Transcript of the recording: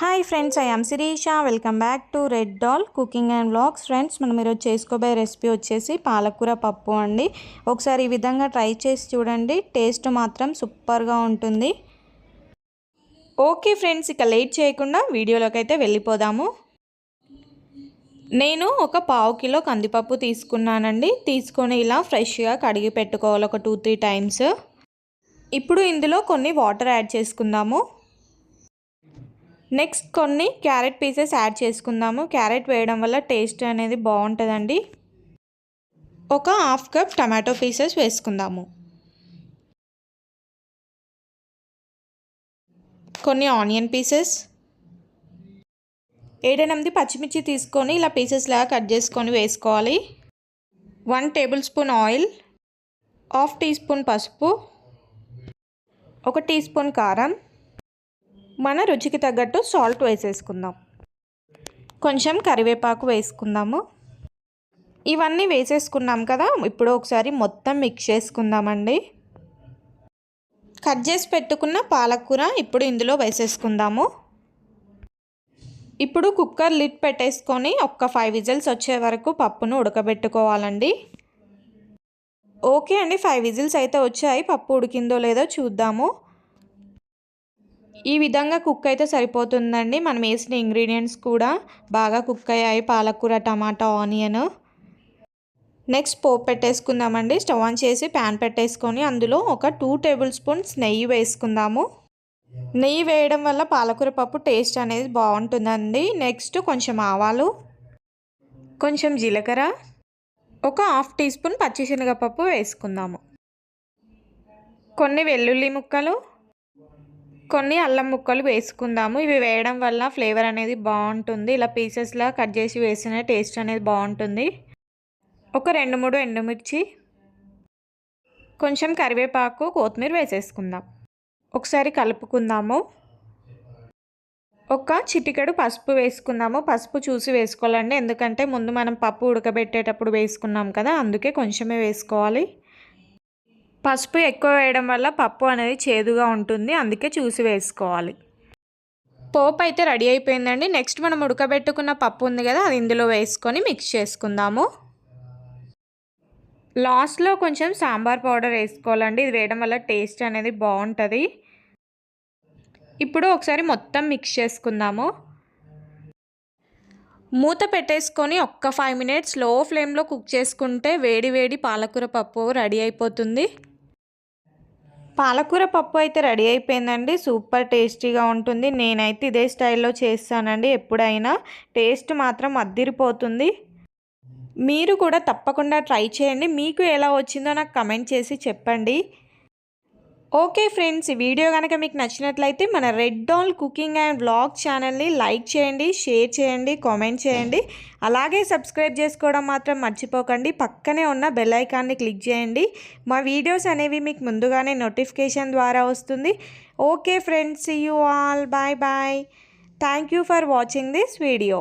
Hi friends I am Sirisha welcome back to red dal cooking and vlogs friends మనం ఈరోజు చేసుకోబోయే recipe వచ్చేసి పాలకూర పప్పు అండి. ఒకసారి ఈ విధంగా ట్రై చేసి చూడండి. టేస్ట్ మాత్రం సూపర్గా ఉంటుంది. ఓకే ఫ్రెండ్స్ ఇక లేట్ చేయకుండా వీడియోలోకి అయితే వెళ్ళిపోదాము. నేను ఒక పావు కిలో కందిపప్పు తీసుకున్నానండి. తీసుకొని ఇలా ఫ్రెష్గా కడిగి పెట్టుకోవాలి ఒక టూ త్రీ టైమ్స్ ఇప్పుడు ఇందులో కొన్ని వాటర్ యాడ్ చేసుకుందాము. నెక్స్ట్ కొన్ని క్యారెట్ పీసెస్ యాడ్ చేసుకుందాము. క్యారెట్ వేయడం వల్ల టేస్ట్ అనేది బాగుంటుందండి. ఒక హాఫ్ కప్ టమాటో పీసెస్ వేసుకుందాము. కొన్ని ఆనియన్ పీసెస్ ఏడెనిమిది పచ్చిమిర్చి తీసుకొని ఇలా పీసెస్ లాగా కట్ చేసుకొని వేసుకోవాలి. One tablespoon oil half teaspoon పసుపు. ఒక టీ స్పూన్ కారం. మన రుచికి తగ్గట్టు సాల్ట్ వేసేసుకుందాం. కొంచెం కరివేపాకు వేసుకుందాము. ఇవన్నీ వేసేసుకున్నాం కదా ఇప్పుడు ఒకసారి మొత్తం మిక్స్ చేసుకుందామండి. కట్ చేసి పెట్టుకున్న పాలకూర ఇప్పుడు ఇందులో వేసేసుకుందాము. ఇప్పుడు కుక్కర్ లిడ్ పెట్టేసుకొని ఒక్క ఫైవ్ విజిల్స్ వచ్చే వరకు పప్పును ఉడకబెట్టుకోవాలండి. ఓకే అండి ఫైవ్ విజిల్స్ అయితే వచ్చాయి పప్పు ఉడికిందో లేదో చూద్దాము. ఈ విధంగా కుక్ అయితే సరిపోతుందండి. మనం వేసిన ఇంగ్రీడియంట్స్ కూడా బాగా కుక్ అయ్యాయి పాలకూర టమాటా ఆనియన్. నెక్స్ట్ పోపు పెట్టేసుకుందామండి. స్టవ్ ఆన్ చేసి ప్యాన్ పెట్టేసుకొని అందులో ఒక టూ టేబుల్ స్పూన్స్ నెయ్యి వేసుకుందాము. నెయ్యి వేయడం వల్ల పాలకూర పప్పు టేస్ట్ అనేది బాగుంటుందండి. నెక్స్ట్ కొంచెం ఆవాలు కొంచెం జీలకర్ర ఒక హాఫ్ టీ స్పూన్ పచ్చిశనగపప్పు వేసుకుందాము. కొన్ని వెల్లుల్లి ముక్కలు కొన్ని అల్లం ముక్కలు వేసుకుందాము. ఇవి వేయడం వల్ల ఫ్లేవర్ అనేది బాగుంటుంది. ఇలా పీసెస్లా కట్ చేసి వేసిన టేస్ట్ అనేది బాగుంటుంది. ఒక రెండు మూడు ఎండుమిర్చి కొంచెం కరివేపాకు కొత్తిమీర వేసేసుకుందాం. ఒకసారి కలుపుకుందాము. ఒక చిటికెడు పసుపు వేసుకుందాము. పసుపు చూసి వేసుకోవాలండి. ఎందుకంటే ముందు మనం పప్పు ఉడకబెట్టేటప్పుడు వేసుకున్నాం కదా అందుకే కొంచెమే వేసుకోవాలి. పసుపు ఎక్కువ వేయడం వల్ల పప్పు అనేది చేదుగా ఉంటుంది. అందుకే చూసి వేసుకోవాలి. పోపు అయితే రెడీ అయిపోయిందండి. నెక్స్ట్ మనం ఉడకబెట్టుకున్న పప్పు ఉంది కదా అది ఇందులో వేసుకొని మిక్స్ చేసుకుందాము. లాస్ట్లో కొంచెం సాంబార్ పౌడర్ వేసుకోవాలండి. ఇది వేయడం వల్ల టేస్ట్ అనేది బాగుంటుంది. ఇప్పుడు ఒకసారి మొత్తం మిక్స్ చేసుకుందాము. మూత పెట్టేసుకొని ఒక్క ఫైవ్ మినిట్స్లో ఫ్లేమ్లో కుక్ చేసుకుంటే వేడి వేడి పాలకూర పప్పు రెడీ అయిపోతుంది. పాలకూర పప్పు అయితే రెడీ అయిపోయిందండి. సూపర్ టేస్టీగా ఉంటుంది. నేనైతే ఇదే స్టైల్లో చేస్తానండి. ఎప్పుడైనా టేస్ట్ మాత్రం అద్దిరిపోతుంది. మీరు కూడా తప్పకుండా ట్రై చేయండి. మీకు ఎలా వచ్చిందో నాకు కమెంట్ చేసి చెప్పండి. ఓకే ఫ్రెండ్స్ ఈ వీడియో కనుక మీకు నచ్చినట్లయితే మన red dal cooking and blog ఛానల్ని లైక్ చేయండి షేర్ చేయండి కామెంట్ చేయండి. అలాగే సబ్స్క్రైబ్ చేసుకోవడం మాత్రం మర్చిపోకండి. పక్కనే ఉన్న బెల్ ఐకాన్ని క్లిక్ చేయండి. మా వీడియోస్ అనేవి మీకు ముందుగానే నోటిఫికేషన్ ద్వారా వస్తుంది. Okay friends you all bye bye thank you for watching this video